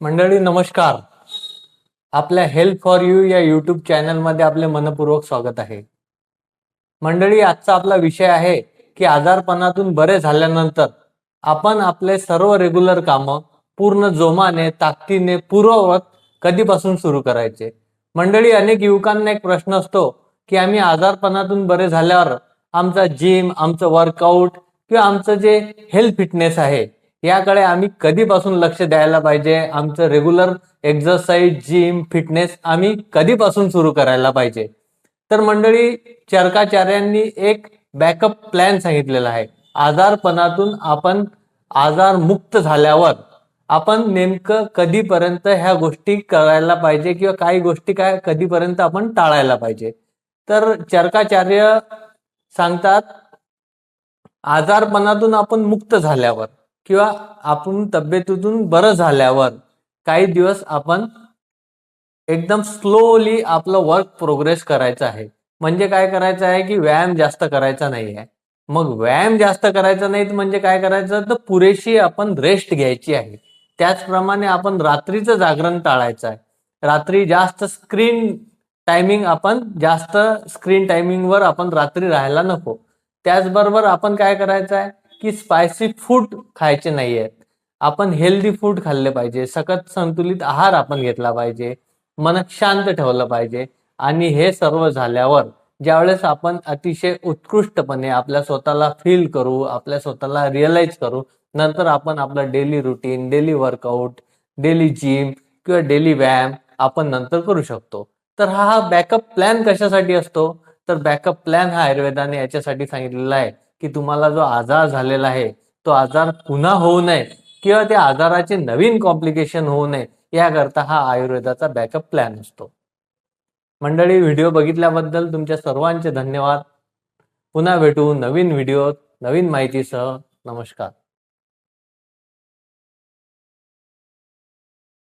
मंडळी नमस्कार. आपल्या हेल्थ फॉर यू या युट्यूब चॅनलमध्ये आपले मनपूर्वक स्वागत आहे. मंडळी आजचा आपला विषय आहे की आजारपणातून बरे झाल्यानंतर आपण आपले सर्व रेग्युलर कामं पूर्ण जोमाने ताकदीने पूर्ववत कधीपासून सुरू करायचे? मंडळी अनेक युवकांना एक प्रश्न असतो की आम्ही आजारपणातून बरे झाल्यावर आमचा जिम आमचं वर्कआउट किंवा आमचं जे हेल्थ फिटनेस आहे याकडे आम्ही कधीपासून लक्ष द्यायला पाहिजे? आमचं रेग्युलर एक्झरसाईज जिम फिटनेस आम्ही कधीपासून सुरू करायला पाहिजे? तर मंडळी चरकाचार्यांनी एक बॅकअप प्लॅन सांगितलेला आहे. आजारपणातून आपण आजार मुक्त झाल्यावर आपण नेमकं कधीपर्यंत ह्या गोष्टी करायला पाहिजे किंवा काही गोष्टी काय कधीपर्यंत आपण टाळायला पाहिजे? तर चरकाचार्य सांगतात आजारपणातून आपण मुक्त झाल्यावर. किंवा आपण तब्येतीतून बरं झाल्यावर काही दिवस आपण एकदम स्लोली आपलं वर्क प्रोग्रेस करायचं आहे. म्हणजे काय करायचं आहे की व्यायाम जास्त करायचा नाही आहे मग व्यायाम जास्त करायचा नाही म्हणजे काय करायचं? तर पुरेशी आपण रेस्ट घ्यायची आहे. त्याचप्रमाणे आपण रात्रीचं जागरण टाळायचं आहे. रात्री जास्त स्क्रीन टायमिंग आपण जास्त स्क्रीन टायमिंगवर आपण रात्री राहायला नको. त्याचबरोबर आपण काय करायचं आहे? की स्पायसी फूड खायचे नाही आहेत आपण हेल्दी फूड खाल्ले पाहिजे. सकत संतुलित आहार आपण घेतला पाहिजे. मन शांत ठेवलं पाहिजे. आणि हे सर्व झाल्यावर ज्यावेळेस आपण अतिशय उत्कृष्टपणे आपल्या स्वतःला फील करू आपल्या स्वतःला रिअलाइज करू नंतर आपण आपलं daily routine daily workout daily gym किंवा डेली व्यायाम आपण नंतर करू शकतो. तर हा हा बॅकअप प्लॅन कशासाठी असतो? तर बॅकअप प्लॅन हा आयुर्वेदाने याच्यासाठी सांगितलेला आहे. की तुम्हाला जो आजार झालेला आहे तो आजार पुन्हा होऊ नये किंवा त्या आजाराचे नवीन कॉम्प्लिकेशन होऊ नये याकरता हा आयुर्वेदाचा बॅकअप प्लॅन असतो. मंडळी व्हिडिओ बघितल्याबद्दल तुमच्या सर्वांचे धन्यवाद. पुन्हा भेटू नवीन व्हिडिओ नवीन माहितीसह. नमस्कार.